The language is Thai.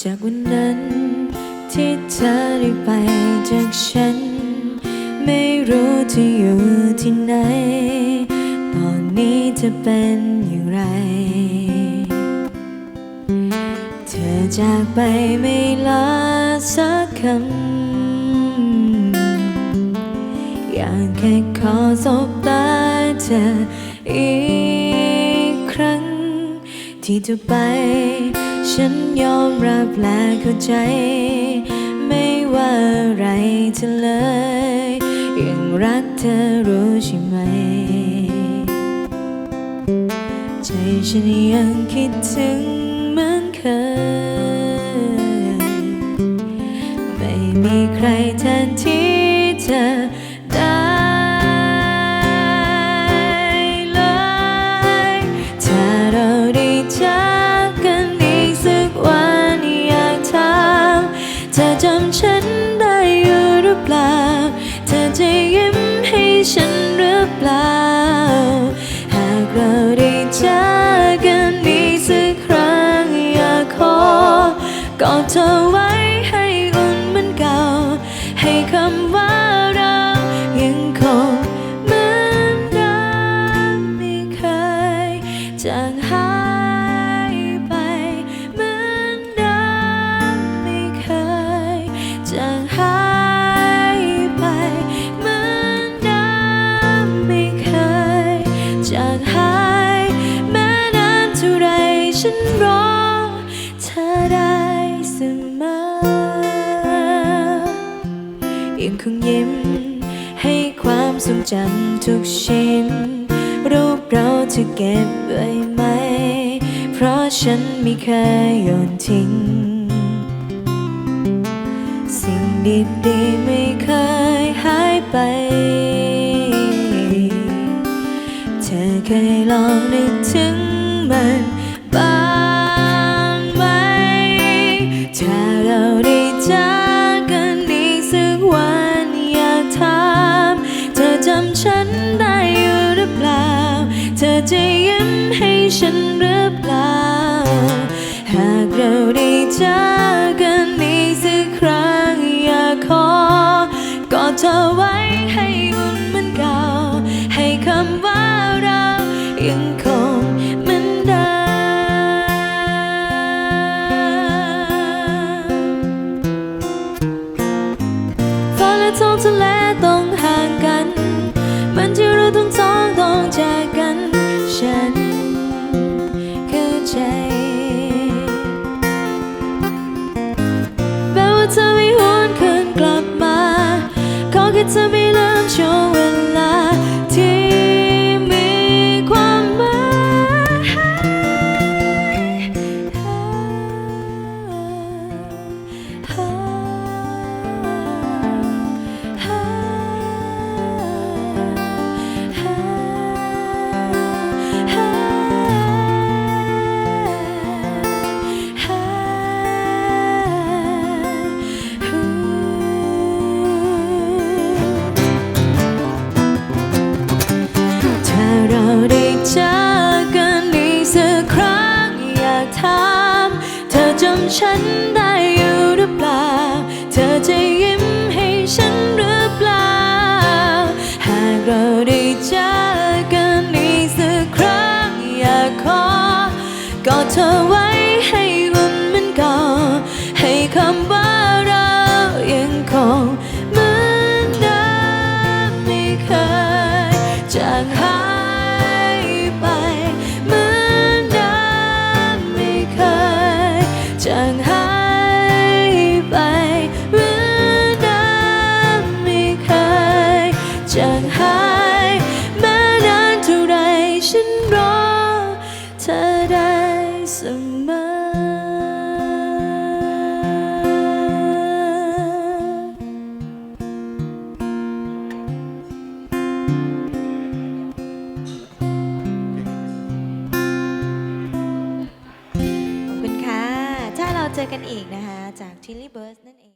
จากวันนั้นที่เธอได้ไปจากฉัน ไม่รู้จะอยู่ที่ไหน ตอนนี้จะเป็นอย่างไร เธอจากไปไม่ลาสักคำ อยากแค่ขอสบตาเธออีกครั้ง ที่จะไป ฉันยอมรับและเข้าใจ ไม่ว่าอะไรจะเลย ยังรักเธอรู้ใช่ไหม ใจฉันยังคิดถึงเหมือนเคย ค ยังคงยิ้ม ให้ความทรงจำทุกชิ้น รูปเราจะเก็บไว้ไหม เพราะฉันไม่เคยโยนทิ้ง สิ่งดีๆไม่เคยหายไป เธอเคยลองนึก จะยิ้มให้ฉันหรือเปล่า หากเราได้เจอกกันอีกสักครั้ง อยากขอกอดเธอไว้ เธอไม่หวนคืนกลับมา ขอแค่เธอไม่ลืมช่วง อจ จอกันอีกนะคะ จาก Chili Burst นั่นเอง